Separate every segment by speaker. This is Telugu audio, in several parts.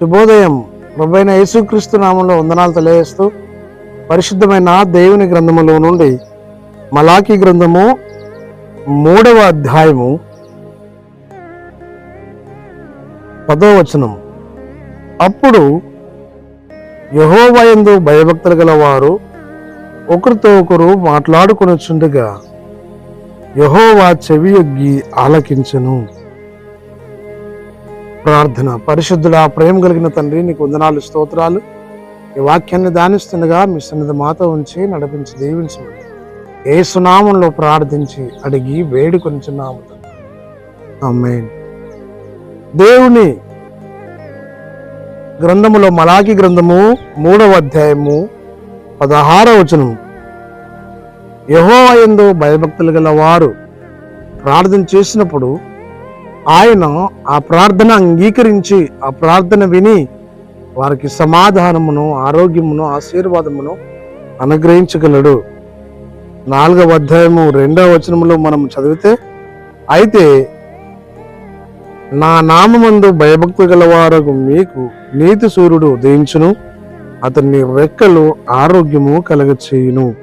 Speaker 1: శుభోదయం. ప్రభైన యేసుక్రీస్తు నామంలో వందనాలు తెలియజేస్తూ పరిశుద్ధమైన దేవుని గ్రంథములో నుండి మలాకి గ్రంథము మూడవ అధ్యాయము పదో వచనం. అప్పుడు యహోవయందు భయభక్తులు గల వారు ఒకరితో ఒకరు మాట్లాడుకొనుచుండగా యహోవా చెవియొగ్గి ఆలకించను. ప్రార్థన. పరిశుద్ధుల ప్రేమ కలిగిన తండ్రి నీకు వందనాలు స్తోత్రాలు. ఈ వాక్యాన్ని ధ్యానిస్తుండగా మీ సన్నిధి మాతో ఉంచి నడిపించి దీవించమని. ఏ సునామంలో ప్రార్థించి అడిగి వేడుకొంచున్నాము దేవుని గ్రంథములో మలాకి గ్రంథము మూడవ అధ్యాయము పదహార వచనం. యహోవయందు భయభక్తులు గల వారు ప్రార్థన చేసినప్పుడు ఆయన ఆ ప్రార్థన అంగీకరించి ఆ ప్రార్థన విని వారికి సమాధానమును ఆరోగ్యమును ఆశీర్వాదమును అనుగ్రహించగలడు. నాలుగవ అధ్యాయము రెండవ వచనములో మనం చదివితే అయితే నా నామందు భయభక్తి గలవారకు మీకు నీతి సూర్యుడు ఉదయించును అతన్ని రెక్కలు ఆరోగ్యము కలగచేయును.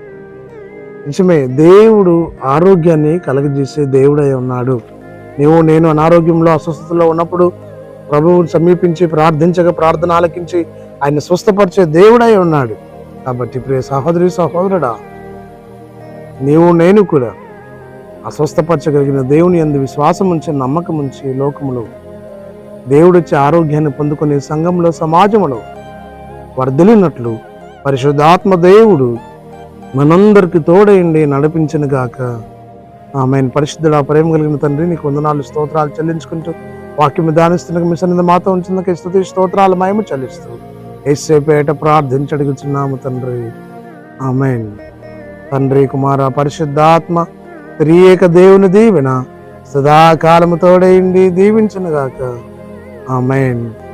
Speaker 1: నిజమే దేవుడు ఆరోగ్యాన్ని కలగజేసే దేవుడై ఉన్నాడు. నీవు నేను అనారోగ్యంలో అస్వస్థతలో ఉన్నప్పుడు ప్రభువుని సమీపించి ప్రార్థించగా ప్రార్థన ఆలకించి ఆయన స్వస్థపరిచే దేవుడై ఉన్నాడు. కాబట్టి ప్రియ సహోదరి సహోదరుడా నీవు నేను కూడా అస్వస్థపరచగలిగిన దేవుని అందు విశ్వాసం ఉంచి నమ్మకం ఉంచి లోకములో దేవుడిచ్చే ఆరోగ్యాన్ని పొందుకునే సంఘంలో సమాజంలో వర్ధిలినట్లు పరిశుద్ధాత్మ దేవుడు మనందరికి తోడైండి నడిపించను గాక. ఆమె పరిశుద్ధుడ ప్రేమ కలిగిన తండ్రి నీకు వందనాలు స్తోత్రాలు చెల్లించుకుంటూ వాక్యం ధ్యానిస్తున్న మీ సన్నిధి మాతో ఉంచిన స్థుతి స్తోత్రాలు మయము చెల్లిస్తూ ఏసేపేట ప్రార్థించడుగుచున్నాము తండ్రి. ఆమెన్. తండ్రి కుమార పరిశుద్ధాత్మ త్రియేక దేవుని దీవెన సదాకాలము తోడైండి దీవించునుగాక. ఆమెన్.